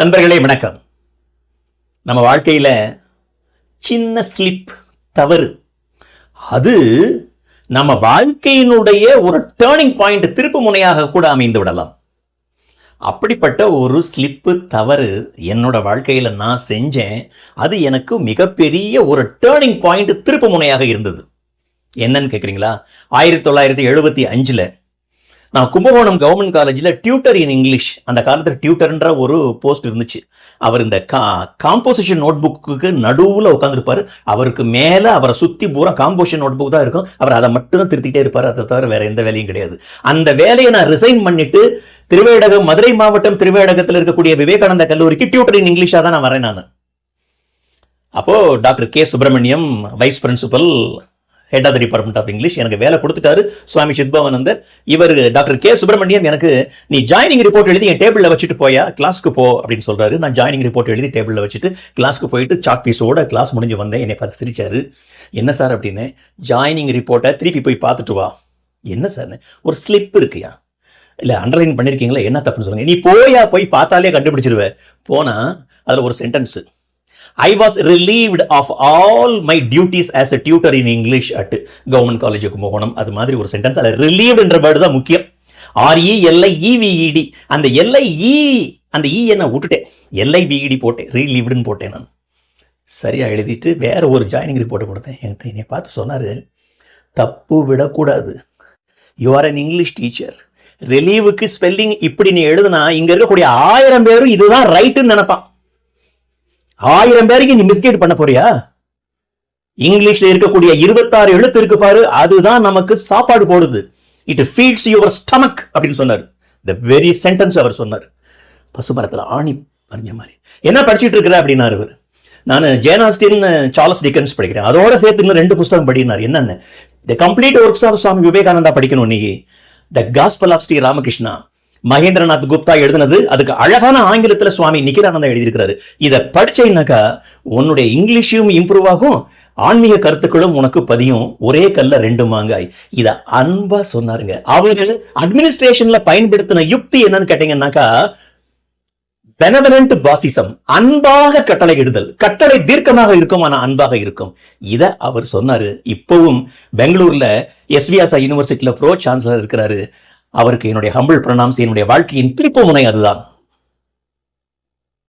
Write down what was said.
நண்பர்களே வணக்கம். நம்ம வாழ்க்கையில் சின்ன ஸ்லிப் தவறு அது நம்ம வாழ்க்கையினுடைய ஒரு டேர்னிங் பாயிண்ட் திருப்பு முனையாக கூட அமைந்து விடலாம். அப்படிப்பட்ட ஒரு ஸ்லிப்பு தவறு என்னோட வாழ்க்கையில் நான் செஞ்சேன். அது எனக்கு மிகப்பெரிய ஒரு டேர்னிங் பாயிண்ட் திருப்பு முனையாக இருந்தது. என்னன்னு கேட்குறீங்களா ஆயிரத்தி தொள்ளாயிரத்தி எழுபத்தி அஞ்சில் நான் கும்பகோணம் கவர்மெண்ட் காலேஜில் டியூட்டர் இன் இங்கிலீஷ் அந்த காலத்தில் டியூட்டர்ன்ற ஒரு போஸ்ட் இருந்துச்சு. அவர் இந்த கா காம்போசிஷன் நோட் நடுவில் உட்காந்துருப்பார் அவருக்கு மேலே அவரை சுற்றி பூரா காம்போசிஷன் நோட் புக் தான் இருக்கும். அவர் அதை மட்டும் தான் திருத்திட்டே இருப்பார். அதை தவிர வேற எந்த வேலையும் கிடையாது. அந்த வேலையை நான் ரிசைன் பண்ணிட்டு திருவேடகம் மதுரை மாவட்டம் திருவேடகத்தில் இருக்கக்கூடிய விவேகானந்த கல்லூரிக்கு டியூட்டர் இன் இங்கிலீஷாக தான் நான் வரேன் நான். அப்போது doctor K Subramaniam vice principal head of the department of English எனக்கு வேலை கொடுத்துட்டாரு சுவாமி சித்பவானந்தர். இவர் டாக்டர் கே. சுப்பிரமணியம் எனக்கு நீ ஜாயினிங் ரிப்போர்ட் எழுதி என் டேபிளில் வச்சுட்டு போயா? கிளாஸ்க்கு போ அப்படின்னு சொல்கிறாரு நான் ஜாயினிங் ரிப்போர்ட் எழுதி டேபிளில் வச்சுட்டு கிளாஸ்க்கு போயிட்டு சாக் பீஸோட கிளாஸ் முடிஞ்சு வந்தேன். என்னை பார்த்து சிரிச்சாரு. என்ன சார் அப்படின்னு ஜாயினிங் ரிப்போர்ட்டை திருப்பி போய் பார்த்துட்டு வா. என்ன சார் ஒரு ஸ்லிப் இருக்குயா இல்லை அண்டர்லைன் பண்ணியிருக்கீங்களா என்ன தப்புன்னு சொல்லுங்கள் நீ போயா போய் பார்த்தாலே கண்டுபிடிச்சிருவேன் போனால் அதில் ஒரு sentence I was relieved of all my duties as a tutor in English at government college Kumbakonam அது மாதிரி ஒரு சென்டென்ஸ் அதில் ரிலீவ்டுன்ற வேர்டு தான் முக்கியம். ஆர்இ எல்ஐ இவிஇடி அந்த எல்ஐ இ அந்த இ என்ன விட்டுட்டேன். எல்ஐ விஇடி போட்டேன். ரிலீவ்டுன்னு போட்டேன் நான். சரியா எழுதிட்டு வேற ஒரு ஜாயினிங் ரிப்போர்ட் கொடுத்தேன். என்கிட்ட என்னை பார்த்து சொன்னார் தப்பு விடக்கூடாது. You are an English teacher ரிலீவுக்கு spelling இப்படி நீ எழுதுனா இங்க இருக்கக்கூடிய ஆயிரம் பேரும் இதுதான் ரைட்டுன்னு நினைப்பான். ஆயிரம் பேருக்கு நீ மிஸ்கைட் பண்ண போறியா? இங்கிலீஷ்ல இருக்கக்கூடிய இருபத்தாறு எழுத்து இருக்கு பாரு அதுதான் நமக்கு சாப்பாடு போடுது. இட் ஃபீட்ஸ் யுவர் ஸ்டமக் அப்படின்னு சொன்னார். த வெரி சென்டென்ஸ் அவர் சொன்னார். பசுமரத்தில் ஆணி அறிஞ்ச மாதிரி. என்ன படிச்சுட்டு இருக்கிற அப்படின்னாரு அவர் நான் ஜேனாஸ்டின் சார்லஸ் டிக்கன்ஸ் படிக்கிறேன். அதோட சேர்த்து இன்னும் ரெண்டு புஸ்தகம் படினார். என்னென்ன? The complete works of Swami Vivekananda படிக்கணும் நீ. The gospel of Sri Ramakrishna Mahendranath Gupta எழுதினது. அதுக்கு அழகான ஆங்கிலத்தில் சுவாமி நிக்கிரானந்தா எழுதியிருக்கிறாரு. இதை படிச்சேன்னாக்கா உன்னுடைய இங்கிலீஷும் இம்ப்ரூவ் ஆகும் ஆன்மீக கருத்துக்களும் உனக்கு பதியும். ஒரே கல்ல ரெண்டு மாங்காய். இத அன்பா சொன்னாருங்க. அவர்கள் அட்மினிஸ்ட்ரேஷன்ல பயன்படுத்தின யுக்தி என்னன்னு கேட்டீங்கன்னாக்கா பெனவலண்ட் பாசிசம் அன்பாக கட்டளை இடுதல். கட்டளை தீர்க்கமாக இருக்கும் ஆனால் அன்பாக இருக்கும். இத அவர் சொன்னாரு. இப்பவும் பெங்களூர்ல எஸ்விஎஸ்ஐ யூனிவர்சிட்டியில ப்ரோ சான்சலர் இருக்கிறாரு. அவருக்கு என்னுடைய ஹம்பிள் பிரணாம்ஸ் என்னுடைய வாழ்க்கையின் திருப்பு முனை அதுதான்.